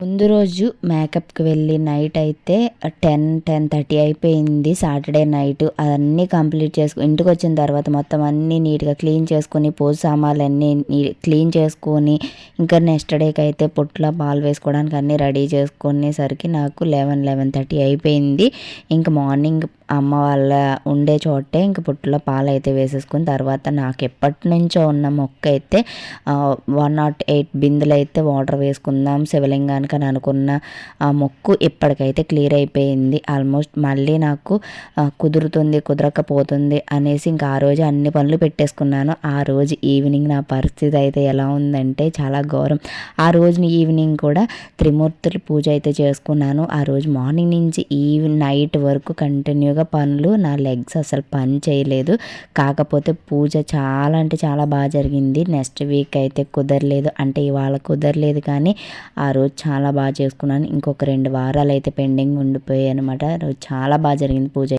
ముందు రోజు మేకప్కి వెళ్ళి నైట్ అయితే టెన్ టెన్ థర్టీ అయిపోయింది. సాటర్డే నైట్ అన్నీ కంప్లీట్ చేసుకు ఇంటికి వచ్చిన తర్వాత మొత్తం అన్నీ నీట్గా క్లీన్ చేసుకొని పూజ సామాన్లు అన్నీ క్లీన్ చేసుకొని ఇంకా నెక్స్ట్ డేకి అయితే పుట్ల పాలు వేసుకోవడానికి అన్నీ రెడీ చేసుకునేసరికి నాకు లెవెన్ లెవెన్ థర్టీ అయిపోయింది. ఇంక మార్నింగ్ అమ్మ వాళ్ళ ఉండే చోటే ఇంక పుట్టులో పాలు అయితే వేసేసుకుని తర్వాత నాకు ఎప్పటి నుంచో ఉన్న మొక్క అయితే వన్ నాట్ ఎయిట్ బిందులు అయితే వాటర్ వేసుకుందాం శివలింగానికి అని అనుకున్న ఆ మొక్కు ఇప్పటికైతే క్లియర్ అయిపోయింది. ఆల్మోస్ట్ మళ్ళీ నాకు కుదురుతుంది కుదరకపోతుంది అనేసి ఇంకా ఆ రోజు అన్ని పనులు పెట్టేసుకున్నాను. ఆ రోజు ఈవినింగ్ నా పరిస్థితి అయితే ఎలా ఉందంటే చాలా ఘోరం. ఆ రోజున ఈవినింగ్ కూడా త్రిమూర్తులు పూజ అయితే చేసుకున్నాను. ఆ రోజు మార్నింగ్ నుంచి ఈవినింగ్ నైట్ వరకు కంటిన్యూగా పనులు నా లెగ్స్ అసలు పని చేయలేదు. కాకపోతే పూజ చాలా అంటే చాలా బాగా జరిగింది. నెక్స్ట్ వీక్ అయితే కుదరలేదు. అంటే ఇవాళ కుదరలేదు కానీ ఆ రోజు చాలా చాలా బాగా చేసుకున్నాను. ఇంకొక రెండు వారాలు అయితే పెండింగ్ ఉండిపోయాయి అనమాట చాలా బాగా జరిగింది పూజ.